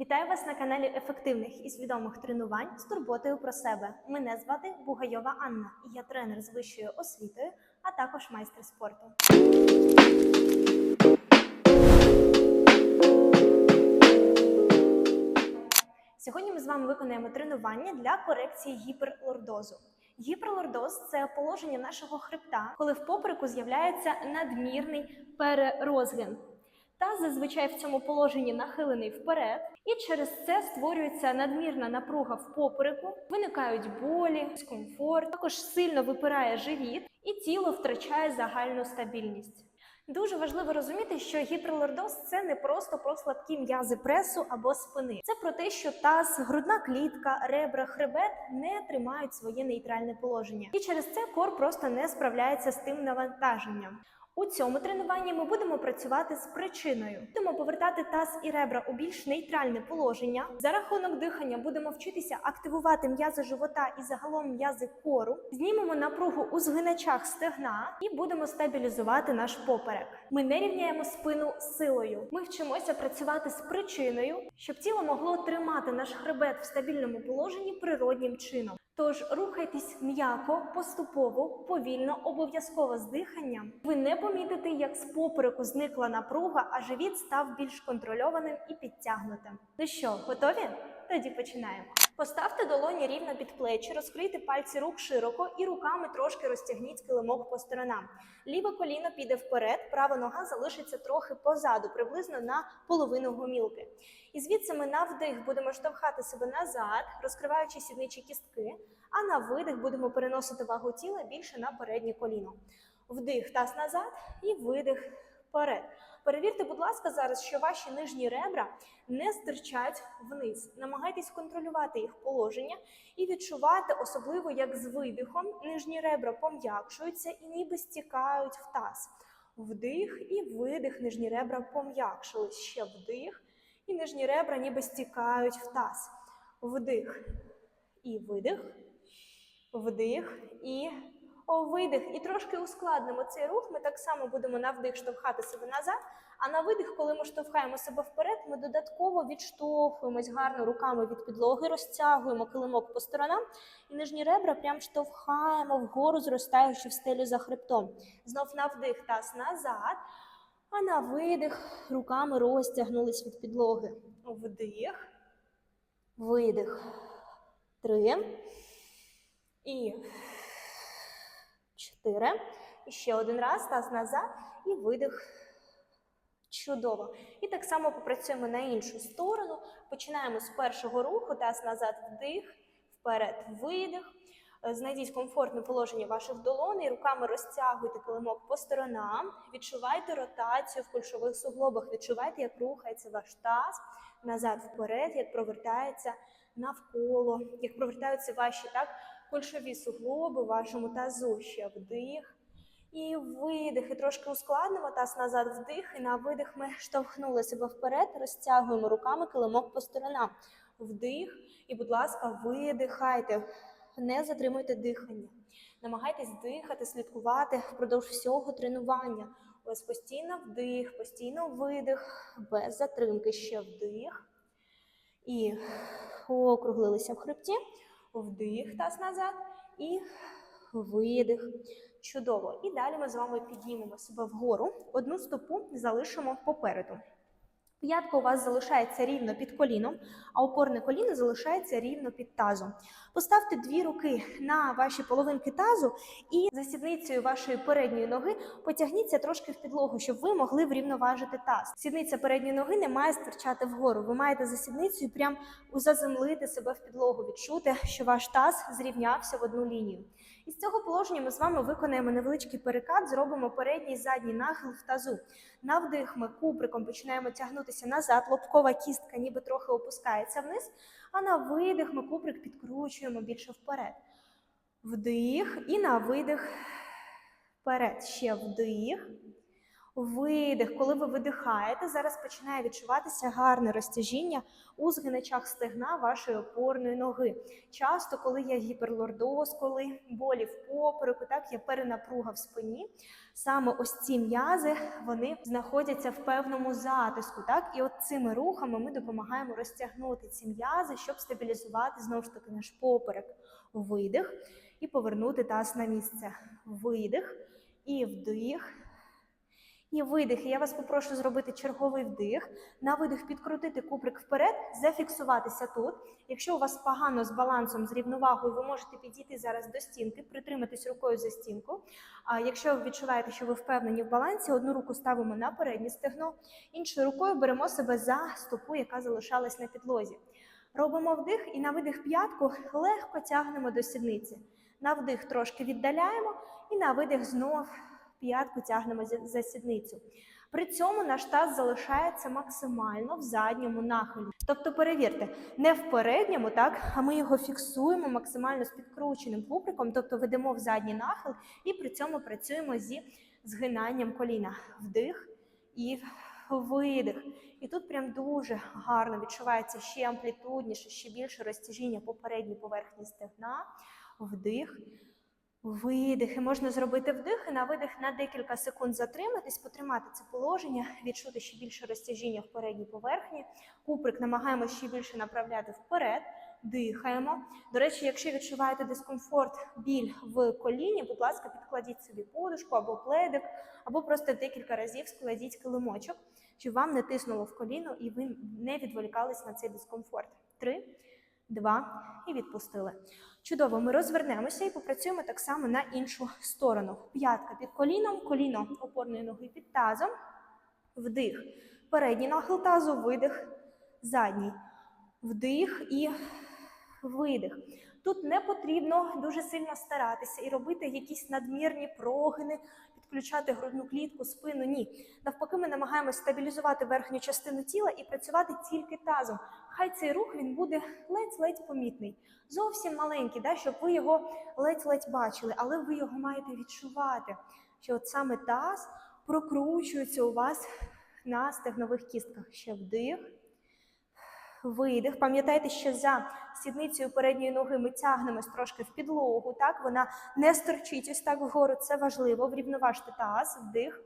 Вітаю вас на каналі ефективних і свідомих тренувань з турботою про себе. Мене звати Бугайова Анна, і я тренер з вищою освітою, а також майстер спорту. Сьогодні ми з вами виконаємо тренування для корекції гіперлордозу. Гіперлордоз це положення нашого хребта, коли в попереку з'являється надмірний перерозгин. Таз зазвичай в цьому положенні нахилений вперед, і через це створюється надмірна напруга в попереку, виникають болі, дискомфорт, також сильно випирає живіт, і тіло втрачає загальну стабільність. Дуже важливо розуміти, що гіперлордоз це не просто про слабкі м'язи пресу або спини. Це про те, що таз, грудна клітка, ребра, хребет не тримають своє нейтральне положення, і через це кор просто не справляється з тим навантаженням. У цьому тренуванні ми будемо працювати з причиною. Будемо повертати таз і ребра у більш нейтральне положення. За рахунок дихання будемо вчитися активувати м'язи живота і загалом м'язи кору. Знімемо напругу у згиначах стегна і будемо стабілізувати наш поперек. Ми не рівняємо спину силою. Ми вчимося працювати з причиною, щоб тіло могло тримати наш хребет в стабільному положенні природнім чином. Тож рухайтесь м'яко, поступово, повільно, обов'язково з диханням. Ви не помітите, як з попереку зникла напруга, а живіт став більш контрольованим і підтягнутим. Ну що, готові? Тоді починаємо. Поставте долоні рівно під плечі, розкрийте пальці рук широко і руками трошки розтягніть килимок по сторонам. Ліве коліно піде вперед, права нога залишиться трохи позаду, приблизно на половину гомілки. І звідси ми на вдих будемо штовхати себе назад, розкриваючи сідничі кістки, а на видих будемо переносити вагу тіла більше на переднє коліно. Вдих таз назад і видих вперед. Перевірте, будь ласка, зараз, що ваші нижні ребра не стирчать вниз. Намагайтесь контролювати їх положення і відчувати, особливо як з видихом, нижні ребра пом'якшуються і ніби стікають в таз. Вдих і видих, нижні ребра пом'якшились. Ще вдих, і нижні ребра ніби стікають в таз. Вдих і видих, вдих і видих. І трошки ускладнимо цей рух. Ми так само будемо на вдих штовхати себе назад. А на видих, коли ми штовхаємо себе вперед, ми додатково відштовхуємось гарно руками від підлоги, розтягуємо килимок по сторонам і нижні ребра прям штовхаємо вгору, зростаючи в стелю за хребтом. Знов на вдих таз назад. А на видих руками розтягнулись від підлоги. Вдих, видих. Три. І чотири. І ще один раз. Таз назад і видих. Чудово. І так само попрацюємо на іншу сторону. Починаємо з першого руху. Таз назад вдих, вперед видих. Знайдіть комфортне положення ваших долоней, руками розтягуйте килимок по сторонам, відчувайте ротацію в кульшових суглобах, відчувайте, як рухається ваш таз назад вперед, як провертається навколо, як провертаються ваші так, кульшові суглоби в вашому тазу. Ще вдих. І видих. І трошки ускладнимо таз назад вдих. І на видих ми штовхнули себе вперед, розтягуємо руками килимок по сторонам. Вдих. І, будь ласка, видихайте. Не затримуйте дихання. Намагайтесь дихати, слідкувати впродовж всього тренування. У вас постійно вдих, постійно видих, без затримки. Ще вдих. І округлилися в хребті. Вдих, таз назад. І видих. Чудово. І далі ми з вами піднімемо себе вгору. Одну стопу залишимо попереду. П'ятка у вас залишається рівно під коліном, а опорне коліно залишається рівно під тазом. Поставте дві руки на ваші половинки тазу і за сідницею вашої передньої ноги потягніться трошки в підлогу, щоб ви могли врівноважити таз. Сідниця передньої ноги не має стирчати вгору. Ви маєте за сідницею прям заземлити себе в підлогу, відчути, що ваш таз зрівнявся в одну лінію. І з цього положення ми з вами виконаємо невеличкий перекат, зробимо передній і задній нахил в тазу. На вдих ми куприком починаємо тягнутися назад, лобкова кістка ніби трохи опускається вниз, а на видих ми куприк підкручуємо більше вперед. Вдих і на видих вперед. Ще вдих, Видих. Коли ви видихаєте, зараз починає відчуватися гарне розтяжіння у згиначах стегна вашої опорної ноги. Часто, коли є гіперлордоз, коли болі в попереку, так є перенапруга в спині. Саме ось ці м'язи вони знаходяться в певному затиску. Так, і от цими рухами ми допомагаємо розтягнути ці м'язи, щоб стабілізувати знову ж таки наш поперек. Видих і повернути таз на місце. Видих і вдих. І видих. І я вас попрошу зробити черговий вдих. На видих підкрутити куприк вперед, зафіксуватися тут. Якщо у вас погано з балансом, з рівновагою, ви можете підійти зараз до стінки, притриматись рукою за стінку. А якщо ви відчуваєте, що ви впевнені в балансі, одну руку ставимо на переднє стегно, іншою рукою беремо себе за стопу, яка залишалась на підлозі. Робимо вдих і на видих п'ятку легко тягнемо до сідниці. На вдих трошки віддаляємо, і на видих знов п'ятку тягнемо за- сідницю. При цьому наш таз залишається максимально в задньому нахилі. Тобто, перевірте, не в передньому, так, а ми його фіксуємо максимально з підкрученим куприком, тобто ведемо в задній нахил і при цьому працюємо зі згинанням коліна. Вдих і видих. І тут прям дуже гарно відчувається ще амплітудніше, ще більше розтяжіння по передній поверхні стегна. Вдих. Видих. І можна зробити вдих і на видих на декілька секунд затриматись, потримати це положення, відчути ще більше розтяжіння в передній поверхні. Куприк намагаємося ще більше направляти вперед. Дихаємо. До речі, якщо відчуваєте дискомфорт, біль в коліні, будь ласка, підкладіть собі подушку або пледик, або просто декілька разів складіть килимочок, щоб вам не тиснуло в коліно і ви не відволікались на цей дискомфорт. Три, два і відпустили. Чудово, ми розвернемося і попрацюємо так само на іншу сторону. П'ятка під коліном, коліно опорної ноги під тазом. Вдих. Передній нахил тазу, видих, задній. Вдих і видих. Тут не потрібно дуже сильно старатися і робити якісь надмірні прогини, підключати грудну клітку, спину. Ні. Навпаки, ми намагаємося стабілізувати верхню частину тіла і працювати тільки тазом. Хай цей рух він буде ледь-ледь помітний. Зовсім маленький, да, щоб ви його ледь-ледь бачили, але ви його маєте відчувати, що от саме таз прокручується у вас на стегнових кістках. Ще вдих. Видих. Пам'ятайте, що за сідницею передньої ноги ми тягнемось трошки в підлогу. Так, вона не сторчить ось так вгору. Це важливо. Врівноважте таз, вдих,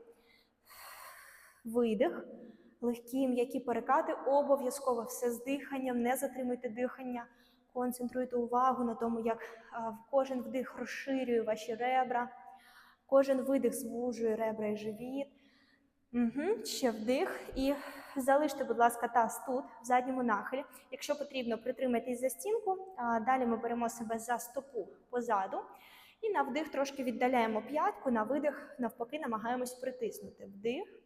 видих. Легкі м'які перекати. Обов'язково все з диханням. Не затримуйте дихання. Концентруйте увагу на тому, як кожен вдих розширює ваші ребра, кожен видих звужує ребра і живіт. Угу. Ще вдих і залиште, будь ласка, таз тут, в задньому нахилі. Якщо потрібно, притримайтесь за стінку. Далі ми беремо себе за стопу позаду. І на вдих трошки віддаляємо п'ятку, на видих, навпаки, намагаємось притиснути. Вдих,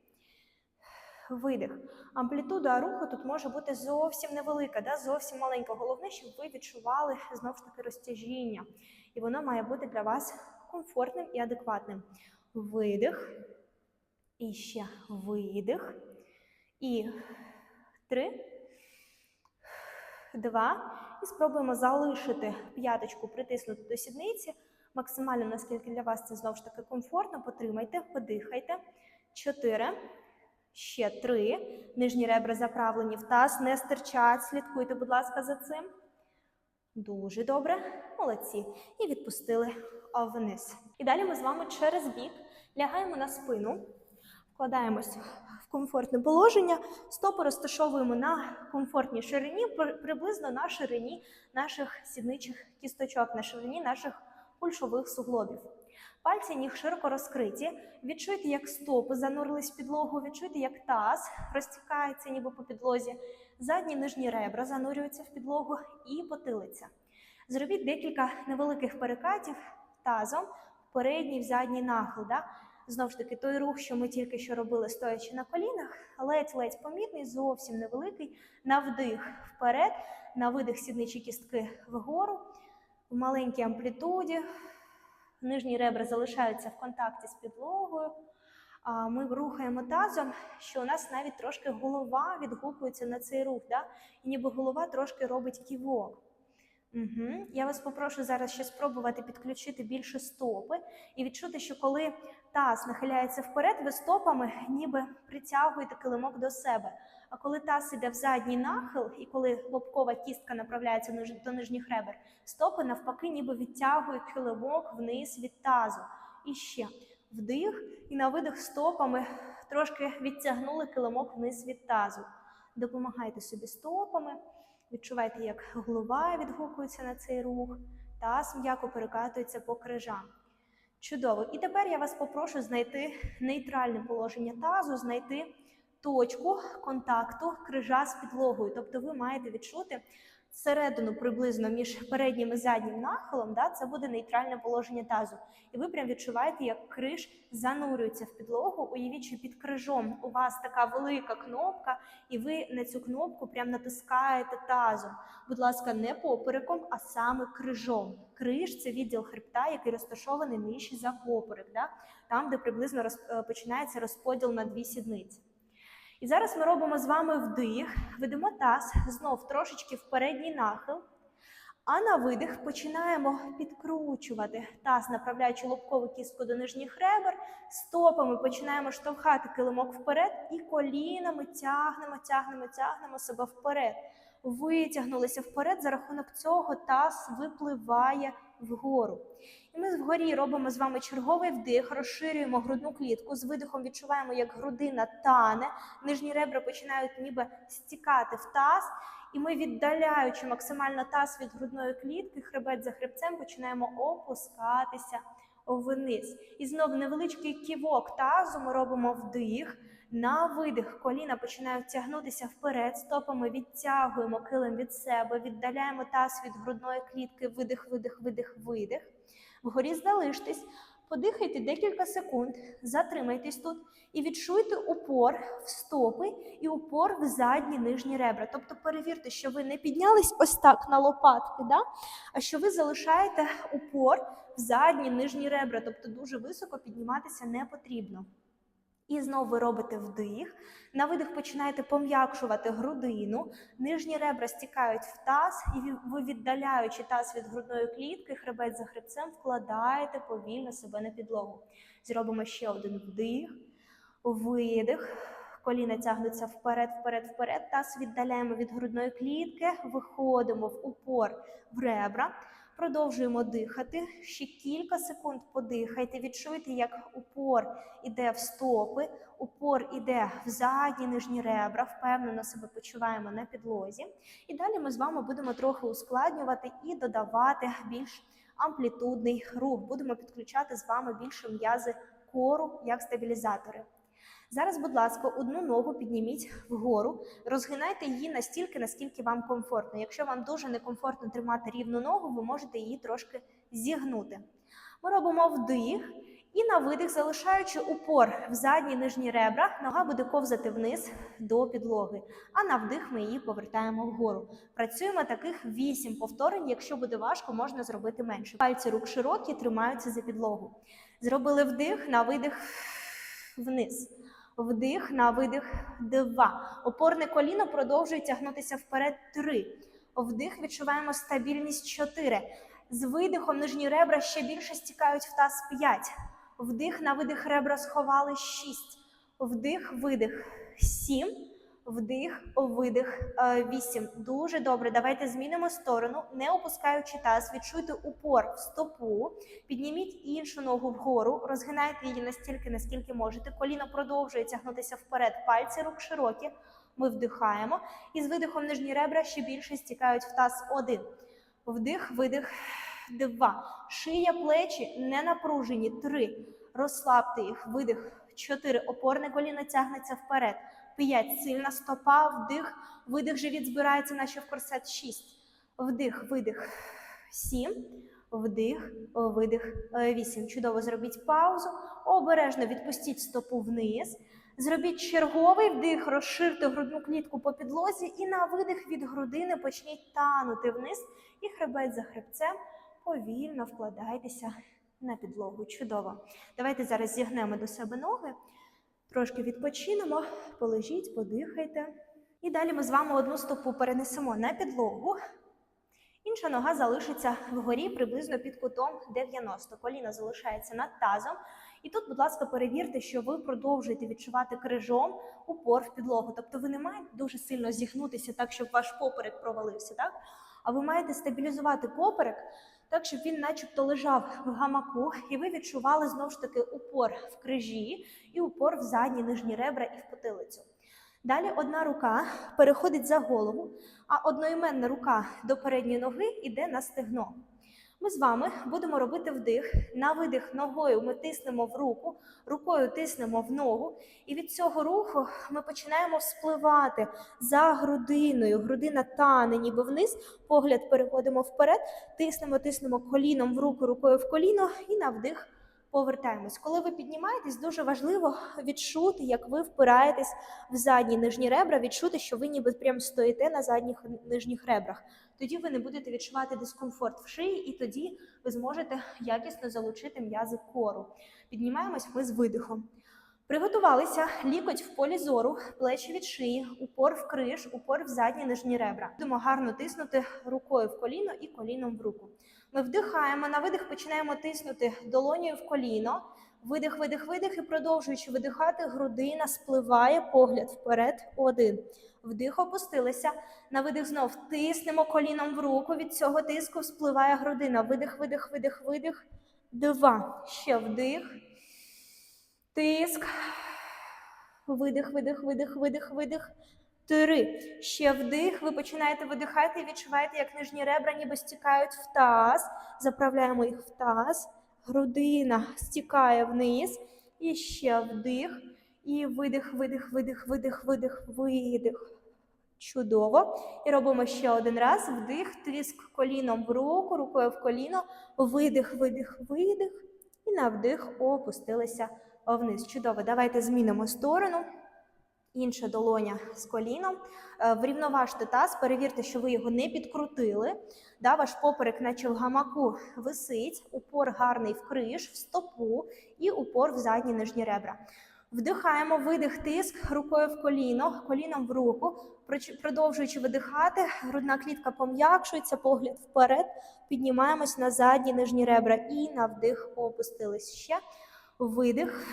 видих. Амплітуда руху тут може бути зовсім невелика, да? зовсім маленька. Головне, щоб ви відчували знову ж таки розтяжіння. І воно має бути для вас комфортним і адекватним. Видих. І ще видих. І три, два. І спробуємо залишити п'яточку, притиснути до сідниці. Максимально, наскільки для вас це знову ж таки комфортно. Потримайте, подихайте. Чотири. Ще три. Нижні ребра заправлені в таз, не стирчать. Слідкуйте, будь ласка, за цим. Дуже добре. Молодці. І відпустили вниз. І далі ми з вами через бік лягаємо на спину, вкладаємось в комфортне положення, стопи розташовуємо на комфортній ширині, приблизно на ширині наших сідничих кісточок, на ширині наших кульшових суглобів. Пальці ніг широко розкриті. Відчуйте, як стопи занурились в підлогу, відчуйте, як таз розтікається ніби по підлозі. Задні нижні ребра занурюються в підлогу і потилиця. Зробіть декілька невеликих перекатів тазом передній, в задній нахил. Да? Знову ж таки, той рух, що ми тільки що робили, стоячи на колінах, ледь-ледь помітний, зовсім невеликий. На вдих вперед, на видих сідничі кістки вгору, в маленькій амплітуді. Нижні ребра залишаються в контакті з підлогою. Ми рухаємо тазом, що у нас навіть трошки голова відгукується на цей рух, да? і ніби голова трошки робить ківок. Угу. Я вас попрошу зараз ще спробувати підключити більше стопи і відчути, що коли таз нахиляється вперед, ви стопами ніби притягуєте килимок до себе. А коли таз іде в задній нахил, і коли лобкова кістка направляється до нижніх ребер, стопи навпаки ніби відтягують килимок вниз від тазу. І ще вдих, і на видих стопами трошки відтягнули килимок вниз від тазу. Допомагайте собі стопами. Відчувайте, як голова відгукується на цей рух, таз м'яко перекатується по крижам. Чудово. І тепер я вас попрошу знайти нейтральне положення тазу, знайти точку контакту крижа з підлогою. Тобто ви маєте відчути середину приблизно між переднім і заднім нахилом, да, це буде нейтральне положення тазу. І ви прям відчуваєте, як криж занурюється в підлогу. Уявіть, що під крижом у вас така велика кнопка, і ви на цю кнопку прям натискаєте тазом. Будь ласка, не попереком, а саме крижом. Криж це відділ хребта, який розташований нижче за поперек, да? там, де приблизно роз, е, починається розподіл на дві сідниці. І зараз ми робимо з вами вдих, ведемо таз знов трошечки в передній нахил. А на видих починаємо підкручувати таз, направляючи лобкову кістку до нижніх ребер. Стопами починаємо штовхати килимок вперед і колінами тягнемо, тягнемо, тягнемо себе вперед. Витягнулися вперед. За рахунок цього таз випливає вгору. Ми вгорі робимо з вами черговий вдих, розширюємо грудну клітку. З видихом відчуваємо, як грудина тане, нижні ребра починають ніби стікати в таз. І ми, віддаляючи максимально таз від грудної клітки, хребет за хребцем, починаємо опускатися вниз. І знов невеличкий ківок тазу ми робимо вдих. На видих коліна починають тягнутися вперед, стопами відтягуємо килим від себе, віддаляємо таз від грудної клітки, видих, видих, видих, видих. Вгорі залиштесь, подихайте декілька секунд, затримайтесь тут і відчуйте упор в стопи і упор в задні нижні ребра. Тобто перевірте, що ви не піднялись ось так на лопатки, да? а що ви залишаєте упор в задні нижні ребра, тобто дуже високо підніматися не потрібно. І знову ви робите вдих. На видих починаєте пом'якшувати грудину, нижні ребра стікають в таз, і ви- віддаляючи таз від грудної клітки, хребет за хребцем, вкладаєте повільно себе на підлогу. Зробимо ще один вдих, видих. Коліна тягнуться вперед, вперед, вперед. Таз віддаляємо від грудної клітки, виходимо в упор в ребра. Продовжуємо дихати. Ще кілька секунд подихайте. Відчуйте, як упор іде в стопи, упор іде в задні нижні ребра. Впевнено себе почуваємо на підлозі. І далі ми з вами будемо трохи ускладнювати і додавати більш амплітудний рух. Будемо підключати з вами більше м'язи кору як стабілізатори. Зараз, будь ласка, одну ногу підніміть вгору, розгинайте її настільки, наскільки вам комфортно. Якщо вам дуже некомфортно тримати рівну ногу, ви можете її трошки зігнути. Ми робимо вдих і на видих, залишаючи упор в задні нижні ребра, нога буде ковзати вниз до підлоги. А на вдих ми її повертаємо вгору. Працюємо таких 8 повторень. Якщо буде важко, можна зробити менше. Пальці рук широкі, тримаються за підлогу. Зробили вдих, на видих вниз. Вдих на видих два. Опорне коліно продовжує тягнутися вперед три. Вдих відчуваємо стабільність чотири. З видихом нижні ребра ще більше стікають в таз п'ять. Вдих на видих ребра сховали шість. Вдих, видих сім. Вдих, видих е, вісім. Дуже добре. Давайте змінимо сторону, не опускаючи таз. Відчуйте упор в стопу. Підніміть іншу ногу вгору, розгинайте її настільки, наскільки можете. Коліно продовжує тягнутися вперед. Пальці рук широкі. Ми вдихаємо. І з видихом нижні ребра ще більше стікають в таз. Один. Вдих, видих. Два. Шия, плечі не напружені. Три. Розслабте їх. Видих. Чотири. Опорне коліно тягнеться вперед. П'ять. Сильна стопа. Вдих. Видих. Живіт збирається, наче в корсет. Шість. Вдих, видих. Сім. Вдих, видих, е, вісім. Чудово зробіть паузу. Обережно відпустіть стопу вниз. Зробіть черговий вдих, розширте грудну клітку по підлозі і на видих від грудини почніть танути вниз і хребет за хребцем повільно вкладайтеся на підлогу. Чудово. Давайте зараз зігнемо до себе ноги, трошки відпочинемо, полежіть, подихайте. І далі ми з вами одну стопу перенесемо на підлогу. Інша нога залишиться вгорі приблизно під кутом 90. Коліно залишається над тазом. І тут, будь ласка, перевірте, що ви продовжуєте відчувати крижом упор в підлогу. Тобто ви не маєте дуже сильно зігнутися так, щоб ваш поперек провалився, так? А ви маєте стабілізувати поперек так, щоб він начебто лежав в гамаку, і ви відчували знову ж таки упор в крижі і упор в задні нижні ребра і в потилицю. Далі одна рука переходить за голову, а одноіменна рука до передньої ноги йде на стегно. Ми з вами будемо робити вдих. На видих ногою ми тиснемо в руку, рукою тиснемо в ногу. І від цього руху ми починаємо спливати за грудиною. Грудина тане, ніби вниз, погляд переводимо вперед, тиснемо, тиснемо коліном в руку, рукою в коліно і на вдих повертаємось. Коли ви піднімаєтесь, дуже важливо відчути, як ви впираєтесь в задні нижні ребра, відчути, що ви ніби прям стоїте на задніх нижніх ребрах. Тоді ви не будете відчувати дискомфорт в шиї, і тоді ви зможете якісно залучити м'язи кору. Піднімаємось ми з видихом. Приготувалися лікоть в полі зору, плечі від шиї, упор в криш, упор в задні нижні ребра. Будемо гарно тиснути рукою в коліно і коліном в руку. Ми вдихаємо, на видих починаємо тиснути долонею в коліно. Видих, видих, видих і продовжуючи видихати, грудина спливає погляд вперед. Один. Вдих опустилися. На видих знов тиснемо коліном в руку. Від цього тиску спливає грудина. Видих, видих, видих, видих. Два. Ще вдих. Тиск. Видих, видих, видих, видих, видих. Три. Ще вдих. Ви починаєте видихати і відчуваєте, як нижні ребра ніби стікають в таз. Заправляємо їх в таз. Грудина стікає вниз. І ще вдих. І видих, видих, видих, видих, видих, видих. Чудово. І робимо ще один раз. Вдих, тиск коліном в руку, рукою в коліно. Видих, видих, видих. І на вдих опустилися вниз. Чудово. Давайте змінимо сторону. Інша долоня з коліном. Е, Врівноважте таз, перевірте, що ви його не підкрутили. Да, ваш поперек, наче в гамаку, висить, упор гарний в криш, в стопу і упор в задні нижні ребра. Вдихаємо, видих, тиск рукою в коліно, коліном в руку. Продовжуючи видихати, грудна клітка пом'якшується, погляд вперед. Піднімаємось на задні нижні ребра і на вдих опустились ще. Видих.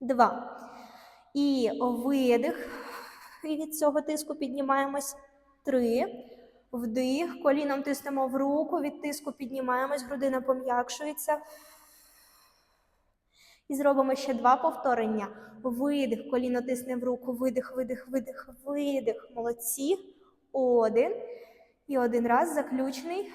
Два. І видих. І від цього тиску піднімаємось. Три. Вдих. Коліном тиснемо в руку. Від тиску піднімаємось. Грудина пом'якшується. І зробимо ще два повторення. Видих. Коліно тисне в руку. Видих, видих, видих, видих. Молодці. Один. І один раз заключний.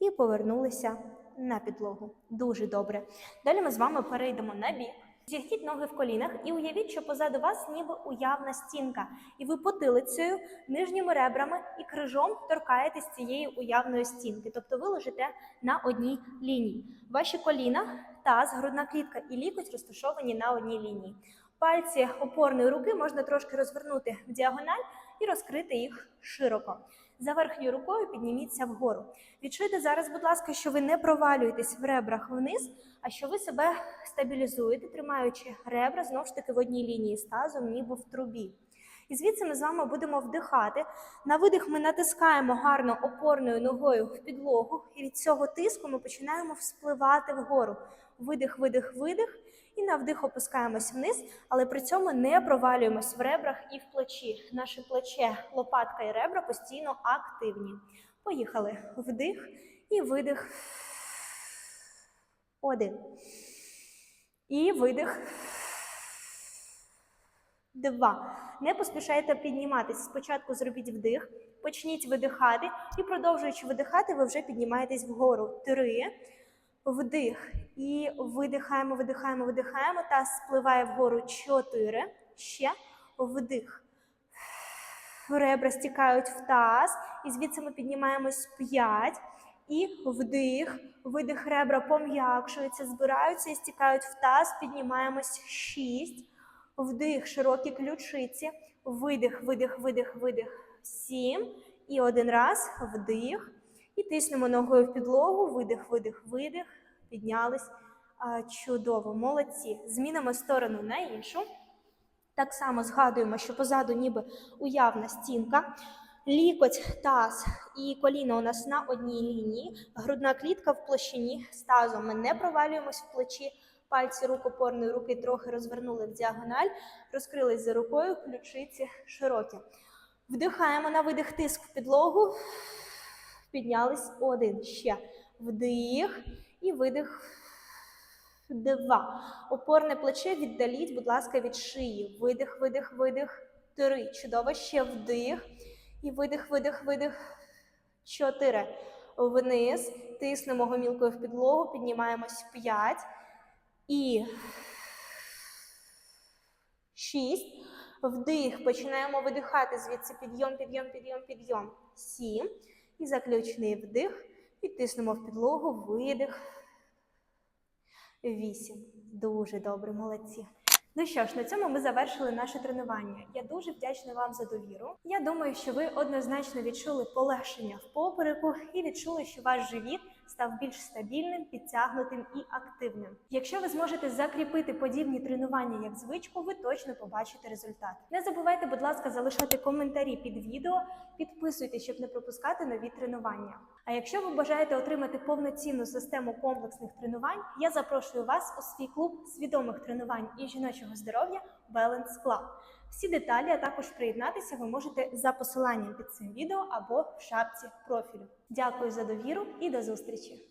І повернулися на підлогу. Дуже добре. Далі ми з вами перейдемо на бік. Зігніть ноги в колінах і уявіть, що позаду вас ніби уявна стінка, і ви потилицею, нижніми ребрами і крижом торкаєтесь цієї уявної стінки. Тобто ви лежите на одній лінії. Ваші коліна, таз, грудна клітка і лікоть розташовані на одній лінії. Пальці опорної руки можна трошки розвернути в діагональ і розкрити їх широко. За верхньою рукою підніміться вгору. Відчуйте зараз, будь ласка, що ви не провалюєтесь в ребрах вниз, а що ви себе стабілізуєте, тримаючи ребра знову ж таки в одній лінії з тазом, ніби в трубі. І звідси ми з вами будемо вдихати. На видих ми натискаємо гарно опорною ногою в підлогу, і від цього тиску ми починаємо вспливати вгору. Видих, видих, видих. І на вдих опускаємось вниз, але при цьому не провалюємось в ребрах і в плечі. Наше плече, лопатка і ребра постійно активні. Поїхали. Вдих і видих. Один. І видих. Два. Не поспішайте підніматися. Спочатку зробіть вдих, почніть видихати, і продовжуючи видихати, ви вже піднімаєтесь вгору. Три. Вдих. І видихаємо, видихаємо, видихаємо. Та спливає вгору. Чотири. Ще вдих. Ребра стікають в таз. І звідси ми піднімаємось п'ять. І вдих. Видих ребра пом'якшуються, збираються і стікають в таз. Піднімаємось шість. Вдих, широкі ключиці. Видих, видих, видих, видих. Сім. І один раз вдих. І тиснемо ногою в підлогу. Видих, видих, видих. Піднялись. Чудово, молодці. Змінимо сторону на іншу. Так само згадуємо, що позаду ніби уявна стінка. Лікоть, таз і коліно у нас на одній лінії, грудна клітка в площині з тазом. Ми не провалюємось в плечі, пальці рук опорної руки трохи розвернули в діагональ, розкрились за рукою, ключиці широкі. Вдихаємо на видих тиск в підлогу. Піднялись один. Ще вдих і видих. Два. Опорне плече віддаліть, будь ласка, від шиї. Видих, видих, видих. Три. Чудово. Ще вдих. І видих, видих, видих. Чотири. Вниз. Тиснемо гомілкою в підлогу. Піднімаємось. П'ять. І шість. Вдих. Починаємо видихати. Звідси підйом, підйом, підйом, підйом. Сім. І заключний вдих. Підтиснемо в підлогу. Видих. Вісім. Дуже добре, молодці. Ну що ж, на цьому ми завершили наше тренування. Я дуже вдячна вам за довіру. Я думаю, що ви однозначно відчули полегшення в попереку і відчули, що ваш живіт став більш стабільним, підтягнутим і активним. Якщо ви зможете закріпити подібні тренування як звичку, ви точно побачите результат. Не забувайте, будь ласка, залишати коментарі під відео, підписуйтесь, щоб не пропускати нові тренування. А якщо ви бажаєте отримати повноцінну систему комплексних тренувань, я запрошую вас у свій клуб свідомих тренувань і жіночого здоров'я Balance Club. Всі деталі, а також приєднатися ви можете за посиланням під цим відео або в шапці профілю. Дякую за довіру і до зустрічі!